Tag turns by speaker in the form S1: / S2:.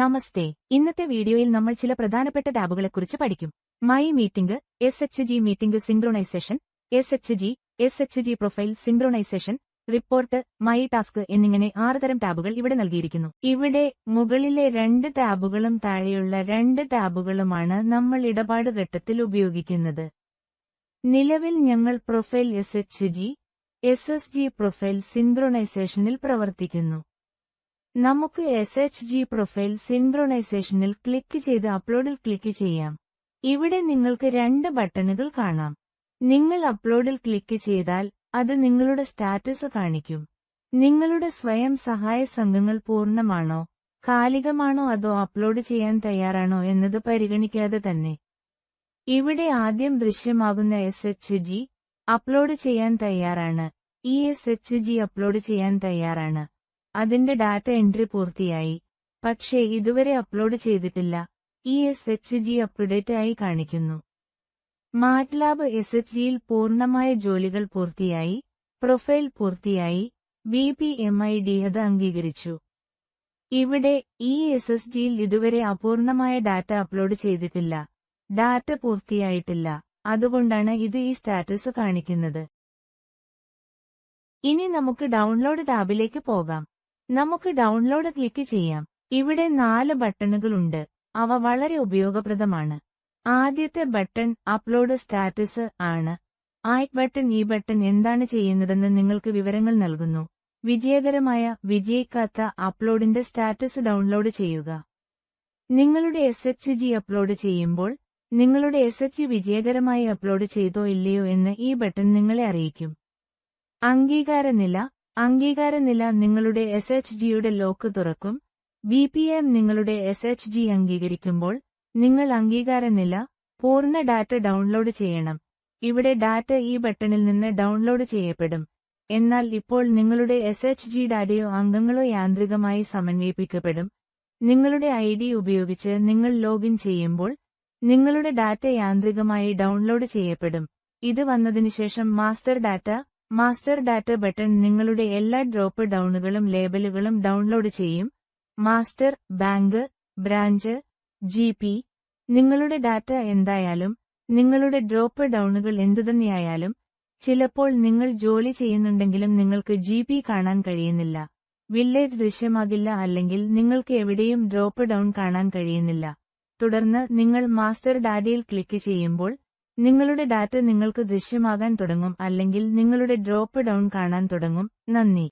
S1: നമസ്തേ. ഇന്നത്തെ വീഡിയോയിൽ നമ്മൾ ചില പ്രധാനപ്പെട്ട ടാബുകളെക്കുറിച്ച് പഠിക്കും. My meeting S H G meeting synchronisation S H G S H G profile synchronisation report my task എന്നിങ്ങനെ ആറ് തരം ടാബുകൾ ഇവിടെ നൽകിയിരിക്കുന്നു. ഇവിടെ മുകളിലെ രണ്ട് ടാബുകളും താഴെയുള്ള രണ്ട് ടാബുകളുമാണ് നമ്മൾ ഇടപാട് ഘട്ടത്തിൽ ഉപയോഗിക്കുന്നത്. നിലവിൽ ഞങ്ങൾ profile S H G S S G profile സിൻക്രൊണൈസേഷനിൽ പ്രവർത്തിക്കുന്നു. നമുക്ക് എസ് എച്ച് ജി പ്രൊഫൈൽ സിൻക്രോണൈസേഷനിൽ ക്ലിക്ക് ചെയ്ത് അപ്ലോഡിൽ ക്ലിക്ക് ചെയ്യാം. ഇവിടെ നിങ്ങൾക്ക് രണ്ട് ബട്ടണുകൾ കാണാം. നിങ്ങൾ അപ്ലോഡിൽ ക്ലിക്ക് ചെയ്താൽ അത് നിങ്ങളുടെ സ്റ്റാറ്റസ് കാണിക്കും. നിങ്ങളുടെ സ്വയം സഹായ സംഘങ്ങൾ പൂർണമാണോ കാലികമാണോ അതോ അപ്ലോഡ് ചെയ്യാൻ തയ്യാറാണോ എന്നത് പരിഗണിക്കാതെ തന്നെ. ഇവിടെ ആദ്യം ദൃശ്യമാകുന്ന എസ് എച്ച് ജി അപ്ലോഡ് ചെയ്യാൻ തയ്യാറാണ്. ഈ എസ് എച്ച് ജി അപ്ലോഡ് ചെയ്യാൻ തയ്യാറാണ്. അതിന്റെ ഡാറ്റ എൻട്രി പൂർത്തിയായി. പക്ഷേ ഇതുവരെ അപ്ലോഡ് ചെയ്തിട്ടില്ല. E S H G update ആയി കാണിക്കുന്നു. മാറ്റ്ലാബ് എസ് എച്ച് ജിയിൽ പൂർണമായ ജോലികൾ പൂർത്തിയായി. പ്രൊഫൈൽ പൂർത്തിയായി. B P M I D അത് അംഗീകരിച്ചു. ഇവിടെ ഈ എസ് എസ് ജിയിൽ ഇതുവരെ അപൂർണമായ ഡാറ്റ അപ്ലോഡ് ചെയ്തിട്ടില്ല. ഡാറ്റ പൂർത്തിയായിട്ടില്ല. അതുകൊണ്ടാണ് ഇത് ഈ സ്റ്റാറ്റസ് കാണിക്കുന്നത്. ഇനി നമുക്ക് ഡൗൺലോഡ് ടാബിലേക്ക് പോകാം. നമുക്ക് ഡൗൺലോഡ് ക്ലിക്ക് ചെയ്യാം. ഇവിടെ നാല് ബട്ടണുകൾ ഉണ്ട് അവ വളരെ ഉപയോഗപ്രദമാണ്. ആദ്യത്തെ ബട്ടൺ അപ്ലോഡ് സ്റ്റാറ്റസ് ആണ്. ഐ ബട്ടൺ ഈ ബട്ടൺ എന്താണ് ചെയ്യുന്നതെന്ന് നിങ്ങൾക്ക് വിവരങ്ങൾ നൽകുന്നു. വിജയകരമായ വിജയിക്കാത്ത അപ്ലോഡിന്റെ സ്റ്റാറ്റസ് ഡൗൺലോഡ് ചെയ്യുക. നിങ്ങളുടെ എസ് എച്ച് ജി അപ്ലോഡ് ചെയ്യുമ്പോൾ നിങ്ങളുടെ എസ് എച്ച് വിജയകരമായി അപ്ലോഡ് ചെയ്തോ ഇല്ലയോ എന്ന് ഈ ബട്ടൺ നിങ്ങളെ അറിയിക്കും. അംഗീകാരനില അംഗീകാരനില നിങ്ങളുടെ എസ് എച്ച് ജിയുടെ ലോക്ക് തുറക്കും. ബി പി എം നിങ്ങളുടെ എസ് എച്ച് ജി അംഗീകരിക്കുമ്പോൾ നിങ്ങൾ അംഗീകാര നില പൂർണ ഡാറ്റ ഡൗൺലോഡ് ചെയ്യണം. ഇവിടെ ഡാറ്റ ഈ ബട്ടണിൽ നിന്ന് ഡൗൺലോഡ് ചെയ്യപ്പെടും. എന്നാൽ ഇപ്പോൾ നിങ്ങളുടെ എസ് എച്ച് ജി ഡാറ്റയോ അംഗങ്ങളോ യാന്ത്രികമായി സമന്വയിപ്പിക്കപ്പെടും. നിങ്ങളുടെ ഐ ഡി ഉപയോഗിച്ച് നിങ്ങൾ ലോഗിൻ ചെയ്യുമ്പോൾ നിങ്ങളുടെ ഡാറ്റ യാന്ത്രികമായി ഡൗൺലോഡ് ചെയ്യപ്പെടും. ഇത് വന്നതിനുശേഷം master data master data button നിങ്ങളുടെ എല്ലാ ഡ്രോപ്പ് ഡൌണുകളും ലേബലുകളും ഡൌൺലോഡ് ചെയ്യും. മാസ്റ്റർ ബാങ്ക് ബ്രാഞ്ച് ജി നിങ്ങളുടെ ഡാറ്റ എന്തായാലും നിങ്ങളുടെ ഡ്രോപ്പ് ഡൌണുകൾ എന്തുതന്നെയായാലും ചിലപ്പോൾ നിങ്ങൾ ജോലി ചെയ്യുന്നുണ്ടെങ്കിലും നിങ്ങൾക്ക് ജി കാണാൻ കഴിയുന്നില്ല. വില്ലേജ് ദൃശ്യമാകില്ല അല്ലെങ്കിൽ നിങ്ങൾക്ക് എവിടെയും ഡ്രോപ്പ് ഡൌൺ കാണാൻ കഴിയുന്നില്ല. തുടർന്ന് നിങ്ങൾ മാസ്റ്റർ ഡാറ്റയിൽ ക്ലിക്ക് ചെയ്യുമ്പോൾ നിങ്ങളുടെ ഡാറ്റ നിങ്ങൾക്ക് ദൃശ്യമാകാൻ തുടങ്ങും അല്ലെങ്കിൽ നിങ്ങളുടെ ഡ്രോപ്പ് ഡൗൺ കാണാൻ തുടങ്ങും. നന്ദി.